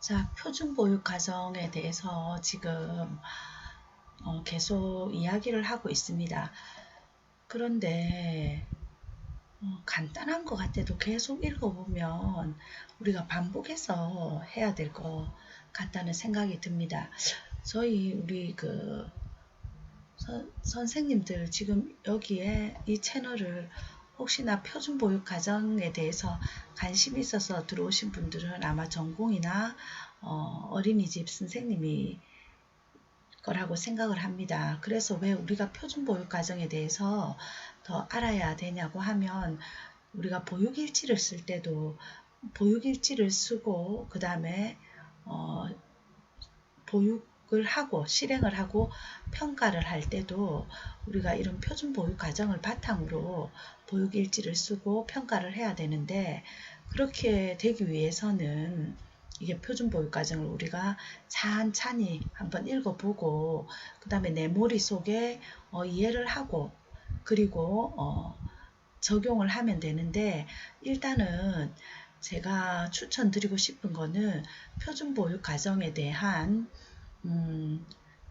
자, 표준보육 가정에 대해서 지금 어, 계속 이야기를 하고 있습니다. 그런데 어, 간단한 것 같아도 계속 읽어보면 우리가 반복해서 해야 될 것 같다는 생각이 듭니다. 저희 우리 그 선, 선생님들 지금 여기에 이 채널을 혹시나 표준 보육 가정에 대해서 관심이 있어서 들어오신 분들은 아마 전공이나 어, 린이집 선생님이 거라고 생각을 합니다. 그래서 왜 우리가 표준 보육 가정에 대해서 더 알아야 되냐고 하면 우리가 보육 일지를 쓸 때도 보육 일지를 쓰고 그 다음에 어, 보육 을 하고 실행을 하고 평가를 할 때도 우리가 이런 표준 보육 과정을 바탕으로 보육 일지를 쓰고 평가를 해야 되는데 그렇게 되기 위해서는 이게 표준 보육 과정을 우리가 찬찬히 한번 읽어보고 그 다음에 내 머릿속에 어, 이해를 하고 그리고 어, 적용을 하면 되는데 일단은 제가 추천드리고 싶은 거는 표준 보육 과정에 대한 음,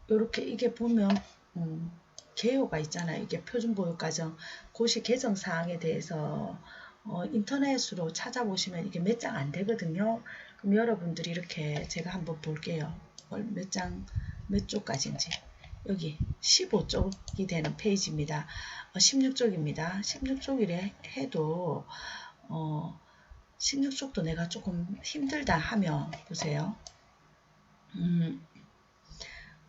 요렇게 이게 보면 음, 개요가 있잖아요. 이게 표준보육과정 고시 개정 사항에 대해서 어, 인터넷으로 찾아보시면 이게 몇 장 안 되거든요. 그럼 여러분들이 이렇게 제가 한번 볼게요. 몇 장, 몇 쪽까지인지. 여기 15쪽이 되는 페이지입니다. 어, 16쪽입니다. 16쪽이래 해도 어, 16쪽도 내가 조금 힘들다 하면 보세요. 음,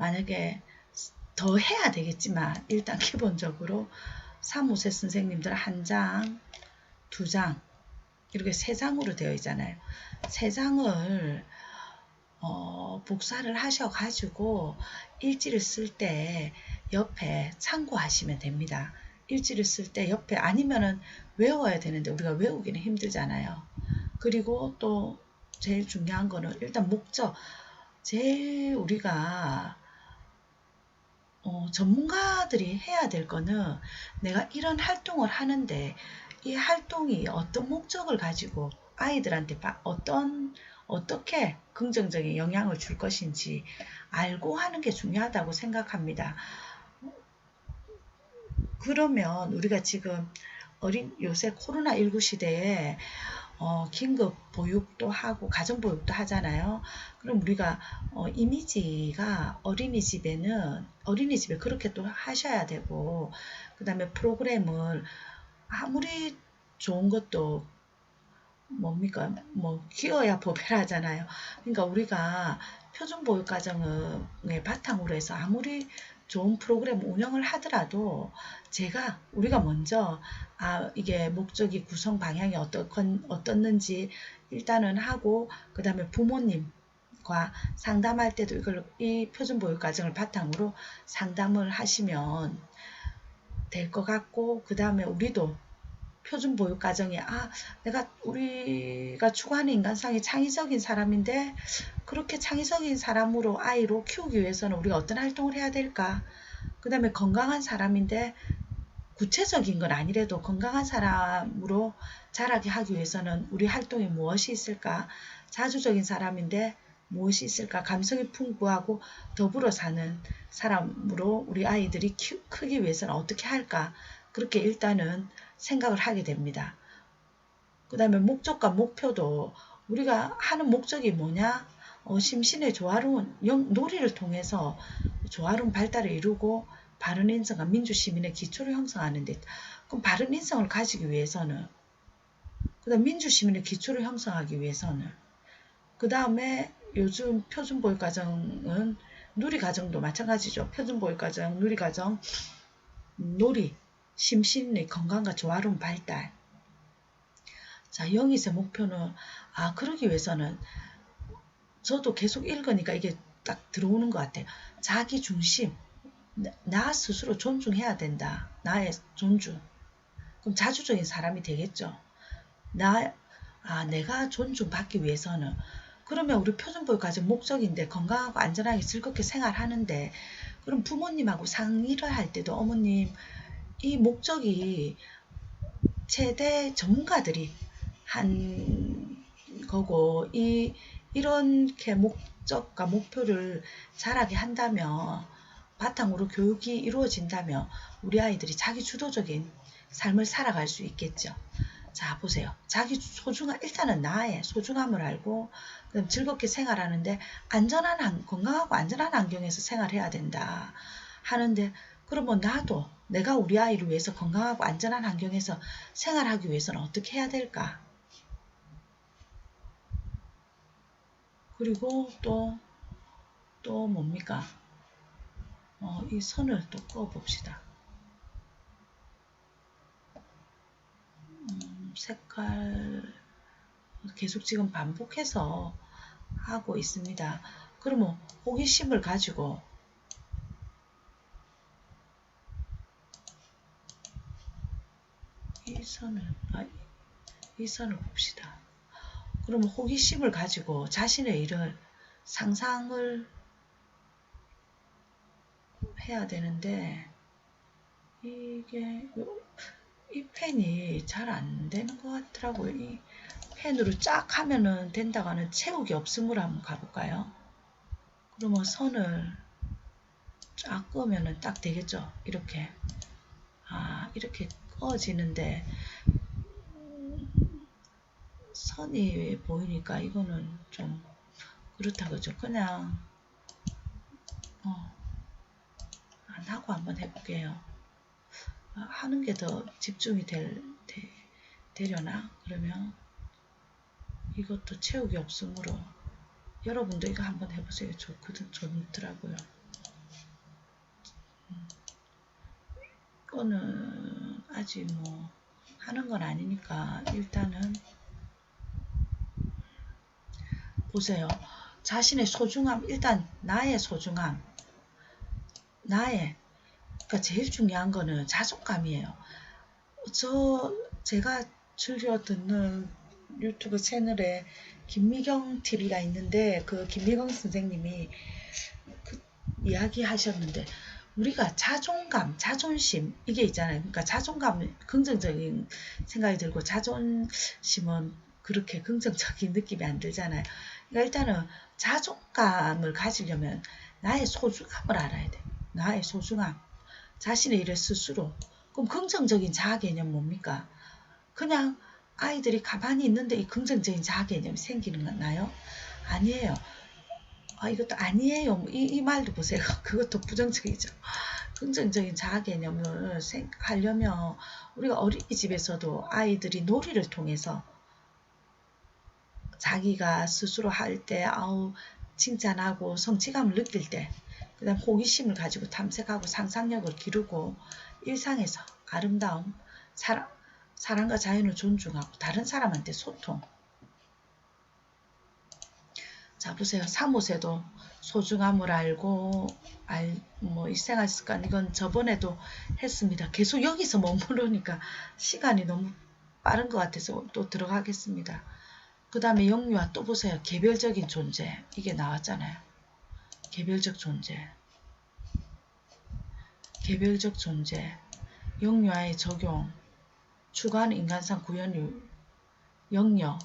만약에 더 해야 되겠지만 일단 기본적으로 사무세 선생님들 한 장, 두 장, 이렇게 세 장으로 되어 있잖아요. 세 장을 어, 복사를 하셔가지고 일지를 쓸 때 옆에 참고하시면 됩니다. 일지를 쓸 때 옆에 아니면은 외워야 되는데 우리가 외우기는 힘들잖아요. 그리고 또 제일 중요한 거는 일단 목적. 제일 우리가 어, 전문가들이 해야 될 거는 내가 이런 활동을 하는데 이 활동이 어떤 목적을 가지고 아이들한테 어떤 어떻게 긍정적인 영향을 줄 것인지 알고 하는 게 중요하다고 생각합니다. 그러면 우리가 지금 어린 요새 코로나19 시대에 어, 긴급 보육도 하고 가정 보육도 하잖아요. 그럼 우리가 어, 이미지가 어린이집에는 어린이집에 그렇게 또 하셔야 되고 그 다음에 프로그램을 아무리 좋은 것도 뭡니까 뭐 키워야 보배라 하잖아요. 그러니까 우리가 표준 보육 과정을 바탕으로 해서 아무리 좋은 프로그램 운영을 하더라도 제가 우리가 먼저 아 이게 목적이 구성 방향이 어떻건 어떻는지 일단은 하고 그 다음에 부모님 과 상담할 때도 이걸 이 표준 보육 과정을 바탕으로 상담을 하시면 될 것 같고 그 다음에 우리도 표준 보육 과정에 아 내가 우리가 추구하는 인간상이 창의적인 사람인데 그렇게 창의적인 사람으로 아이로 키우기 위해서는 우리가 어떤 활동을 해야 될까 그 다음에 건강한 사람인데 구체적인 건 아니래도 건강한 사람으로 자라게 하기 위해서는 우리 활동에 무엇이 있을까 자주적인 사람인데 무엇이 있을까 감성이 풍부하고 더불어 사는 사람으로 우리 아이들이 키, 크기 위해서는 어떻게 할까 그렇게 일단은 생각을 하게 됩니다. 그 다음에 목적과 목표도 우리가 하는 목적이 뭐냐? 어, 심신의 조화로운 영, 놀이를 통해서 조화로운 발달을 이루고 바른 인성과 민주 시민의 기초를 형성하는데 그럼 바른 인성을 가지기 위해서는 그 다음 민주 시민의 기초를 형성하기 위해서는 그 다음에 요즘 표준 보육 과정은 누리 과정도 마찬가지죠. 표준 보육 과정, 누리 과정, 놀이, 심신의 건강과 조화로운 발달. 자, 영희의 목표는 아 그러기 위해서는 저도 계속 읽으니까 이게 딱 들어오는 것 같아요. 자기 중심, 나 스스로 존중해야 된다. 나의 존중. 그럼 자주적인 사람이 되겠죠. 나, 아, 내가 존중받기 위해서는 그러면 우리 표준보육까지 목적인데 건강하고 안전하게 즐겁게 생활하는데 그럼 부모님하고 상의를 할 때도 어머님 이 목적이 최대 전문가들이 한 거고 이 이렇게 목적과 목표를 잘하게 한다면 바탕으로 교육이 이루어진다면 우리 아이들이 자기 주도적인 삶을 살아갈 수 있겠죠. 자 보세요. 자기 소중함 일단은 나의 소중함을 알고 그럼 즐겁게 생활하는데 안전한 환- 건강하고 안전한 환경에서 생활해야 된다 하는데 그러면 나도 내가 우리 아이를 위해서 건강하고 안전한 환경에서 생활하기 위해서는 어떻게 해야 될까? 그리고 또, 또 뭡니까? 어, 이 선을 또 꺼봅시다. 음, 색깔 계속 지금 반복해서 하고 있습니다. 그러면 호기심을 가지고 이 선을 아, 이 선을 봅시다. 그러면 호기심을 가지고 자신의 일을 상상을 해야 되는데 이게 이 펜이 잘 안 되는 것 같더라고요. 이 펜으로 쫙 하면은 된다가는 채우기 없음으로 한번 가볼까요? 그러면 선을 쫙 끄면은 딱 되겠죠? 이렇게. 아, 이렇게 꺼지는데, 음, 선이 보이니까 이거는 좀 그렇다 그죠? 그냥, 어, 안 하고 한번 해볼게요. 아, 하는 게 더 집중이 될, 되, 되려나? 그러면 이것도 채우기 없으므로 여러분도 이거 한번 해보세요. 좋거든, 좋더라고요. 음, 이거는 아직 뭐 하는 건 아니니까 일단은 보세요. 자신의 소중함, 일단 나의 소중함, 나의 그러니까 제일 중요한 거는 자존감이에요. 저 제가 즐겨 듣는 유튜브 채널에 김미경 TV가 있는데 그 김미경 선생님이 그 이야기 하셨는데 우리가 자존감, 자존심 이게 있잖아요. 그러니까 자존감은 긍정적인 생각이 들고 자존심은 그렇게 긍정적인 느낌이 안 들잖아요. 그러니까 일단은 자존감을 가지려면 나의 소중함을 알아야 돼. 나의 소중함. 자신의 일을 스스로. 그럼 긍정적인 자아 개념 뭡니까? 그냥 아이들이 가만히 있는데 이 긍정적인 자아 개념이 생기는 건가요? 아니에요. 아, 이것도 아니에요. 이, 이 말도 보세요. 그것도 부정적이죠. 긍정적인 자아 개념을 하려면 우리가 어린이집에서도 아이들이 놀이를 통해서 자기가 스스로 할 때 아우 칭찬하고 성취감을 느낄 때 그다음 호기심을 가지고 탐색하고 상상력을 기르고 일상에서 아름다움 사랑, 사랑과 자연을 존중하고 다른 사람한테 소통. 자 보세요. 사무새도 소중함을 알고 알, 뭐 일생활 습관 이건 저번에도 했습니다. 계속 여기서 머무르니까 시간이 너무 빠른 것 같아서 또 들어가겠습니다 그 다음에 영유아 또 보세요. 개별적인 존재. 이게 나왔잖아요. 개별적 존재. 개별적 존재. 영유아의 적용. 주관 인간상 구현율. 영역.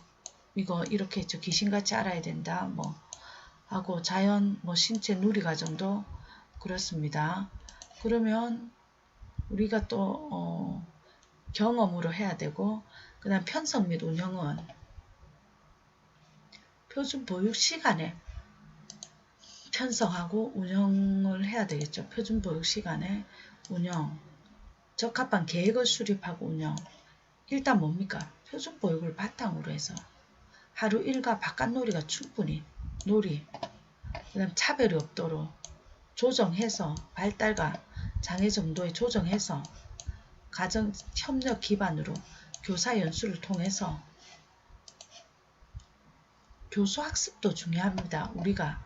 이거 이렇게 했죠. 귀신같이 알아야 된다. 뭐. 하고 자연 뭐 신체 누리 과정도? 그렇습니다. 그러면 우리가 또 어, 경험으로 해야 되고 그다음 편성 및 운영은 표준 보육 시간에 편성하고 운영을 해야 되겠죠. 표준 보육 시간에 운영 적합한 계획을 수립하고 운영 일단 뭡니까? 표준 보육을 바탕으로 해서 하루 일과 바깥놀이가 충분히 놀이 그 다음 차별이 없도록 조정해서 발달과 장애 정도에 조정해서 가정 협력 기반으로 교사 연수를 통해서 교수 학습도 중요합니다. 우리가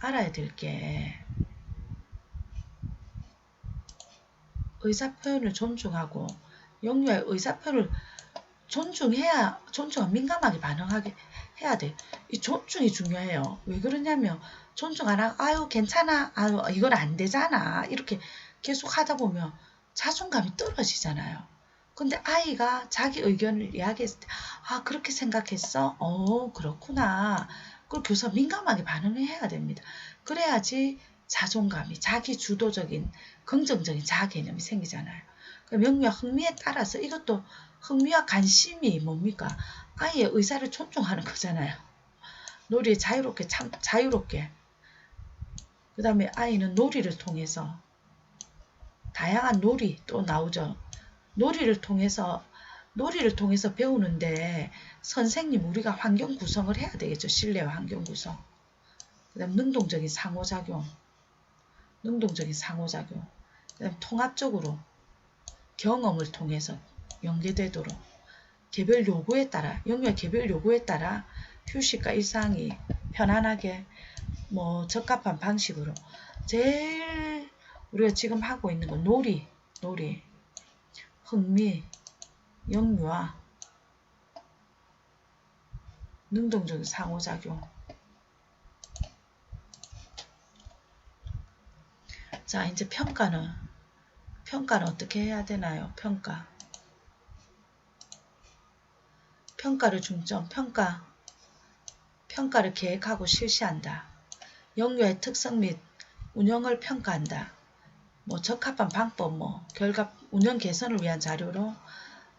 알아야 될 게 의사 표현을 존중하고 영유아의 의사 표현을 존중해야 존중한 민감하게 반응하게 해야 돼. 이 존중이 중요해요. 왜 그러냐면 존중 안 하고 아유 괜찮아 아유 이건 안 되잖아 이렇게 계속 하다 보면 자존감이 떨어지잖아요. 근데 아이가 자기 의견을 이야기했을 때 아 그렇게 생각했어? 어 그렇구나. 그걸 교사 민감하게 반응을 해야 됩니다. 그래야지 자존감이 자기 주도적인 긍정적인 자아 개념이 생기잖아요. 그 명미와 흥미에 따라서 이것도 흥미와 관심이 뭡니까? 아이의 의사를 존중하는 거잖아요. 놀이에 자유롭게 참 자유롭게 그 다음에 아이는 놀이를 통해서 다양한 놀이 또 나오죠. 놀이를 통해서 놀이를 통해서 배우는데 선생님 우리가 환경 구성을 해야 되겠죠. 실내와 환경 구성. 그 다음 능동적인 상호작용. 능동적인 상호작용. 그 다음 통합적으로 경험을 통해서 연계되도록 개별 요구에 따라 영유아 개별 요구에 따라 휴식과 일상이 편안하게 뭐 적합한 방식으로 제일 우리가 지금 하고 있는 건 놀이, 놀이, 흥미, 영유아, 능동적인 상호작용. 자, 이제 평가는 평가는 어떻게 해야 되나요? 평가. 평가를 중점, 평가. 평가를 계획하고 실시한다. 영유의 특성 및 운영을 평가한다. 뭐 적합한 방법, 뭐 결과 운영 개선을 위한 자료로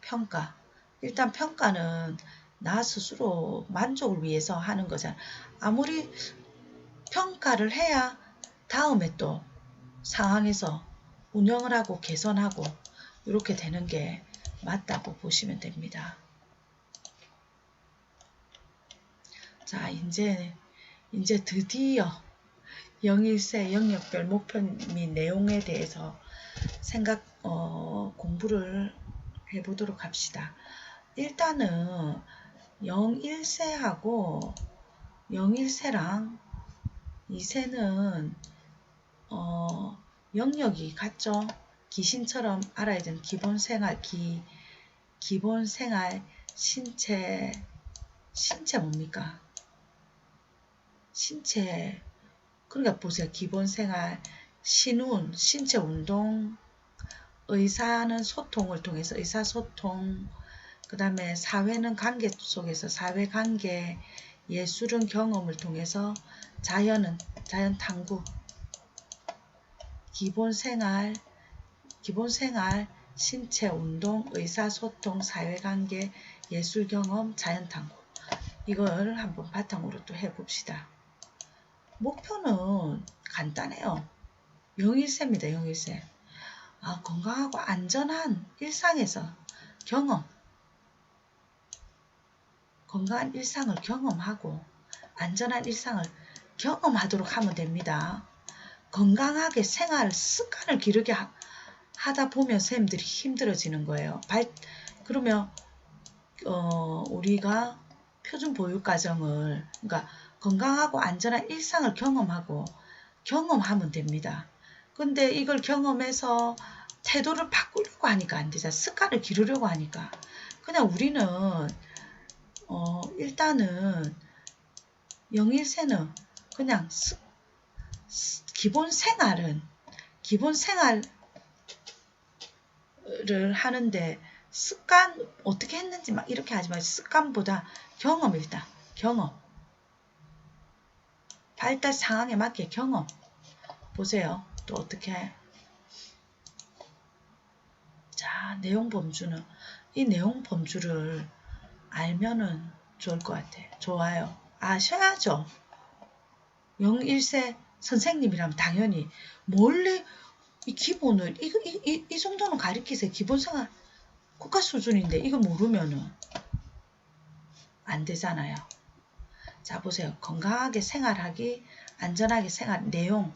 평가. 일단 평가는 나 스스로 만족을 위해서 하는 거잖아. 아무리 평가를 해야 다음에 또 상황에서 운영을 하고 개선하고 이렇게 되는 게 맞다고 보시면 됩니다. 자, 이제 이제 드디어 영일세 영역별 목표 및 내용에 대해서 생각 어, 공부를 해보도록 합시다. 일단은 01세하고 01세랑 2세는 어, 영역이 같죠. 귀신처럼 알아야 되는 기본 생활, 기, 기본 생활, 신체, 신체 뭡니까? 신체, 그러니까 보세요. 기본 생활, 신운, 신체 운동, 의사는 소통을 통해서 의사소통, 그 다음에 사회는 관계 속에서 사회관계, 예술은 경험을 통해서 자연은 자연 탐구, 기본 생활, 기본 생활, 신체 운동, 의사소통, 사회관계, 예술 경험, 자연 탐구. 이걸 한번 바탕으로 또 해봅시다. 목표는 간단해요. 영일세입니다. 영일세. 아, 건강하고 안전한 일상에서 경험, 건강한 일상을 경험하고 안전한 일상을 경험하도록 하면 됩니다. 건강하게 생활 습관을 기르게 하, 다 보면 쌤들이 힘들어지는 거예요. 발, 그러면 어, 우리가 표준 보육 과정을 그러니까 건강하고 안전한 일상을 경험하고 경험하면 됩니다. 근데 이걸 경험해서 태도를 바꾸려고 하니까 안 되잖아. 습관을 기르려고 하니까. 그냥 우리는 어, 일단은 영일세는 그냥 습, 기본 생활은 기본 생활을 하는데 습관 어떻게 했는지 막 이렇게 하지 마시고 습관보다 경험 일단. 경험. 발달 상황에 맞게 경험. 보세요 또 어떻게 자 내용 범주는 이 내용 범주를 알면은 좋을 것 같아 좋아요 아셔야죠 01세 선생님이라면 당연히 몰래 이 기본을 이, 이, 이, 이 정도는 가르치세요. 기본생활 국가 수준인데 이거 모르면은 안 되잖아요. 자 보세요. 건강하게 생활하기, 안전하게 생활 내용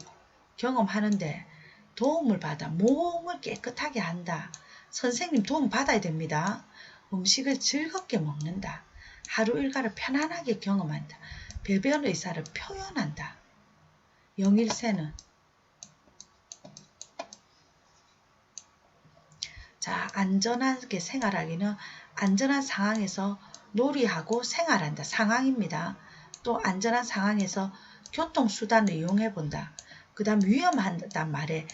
경험하는데 도움을 받아 몸을 깨끗하게 한다. 선생님 도움 받아야 됩니다. 음식을 즐겁게 먹는다. 하루 일과를 편안하게 경험한다. 배변 의사를 표현한다. 영일세는 자 안전하게 생활하기는 안전한 상황에서 놀이하고 생활한다. 상황입니다. 또 안전한 상황에서 교통수단을 이용해 본다. 그 다음 위험하단 말에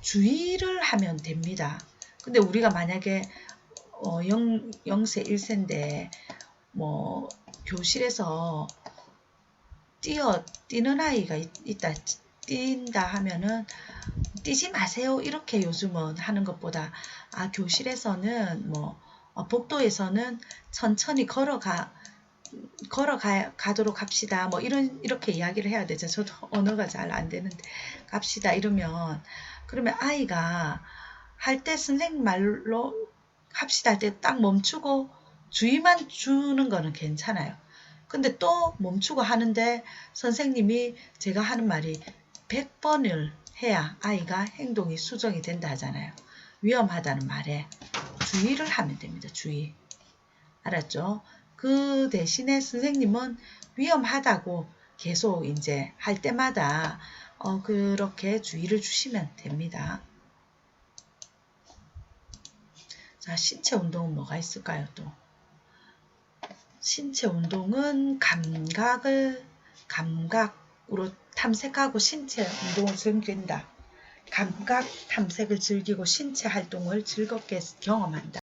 주의를 하면 됩니다. 근데 우리가 만약에 어, 0, 0세 1세인데 뭐 교실에서 뛰어 뛰는 아이가 있, 있다 뛴다 하면은 뛰지 마세요 이렇게 요즘은 하는 것보다 아 교실에서는 뭐 어, 복도에서는 천천히 걸어가 걸어가 가도록 합시다. 뭐 이런 이렇게 이야기를 해야 되죠. 저도 언어가 잘 안 되는데 갑시다 이러면 그러면 아이가 할 때 선생님 말로 합시다 할 때 딱 멈추고 주의만 주는 거는 괜찮아요. 근데 또 멈추고 하는데 선생님이 제가 하는 말이 100번을 해야 아이가 행동이 수정이 된다 하잖아요. 위험하다는 말에 주의를 하면 됩니다. 주의. 알았죠? 그 대신에 선생님은 위험하다고 계속 이제 할 때마다 어, 그렇게 주의를 주시면 됩니다. 자, 신체 운동은 뭐가 있을까요, 또? 신체 운동은 감각을 감각으로 탐색하고 신체 운동을 즐긴다. 감각 탐색을 즐기고 신체 활동을 즐겁게 경험한다.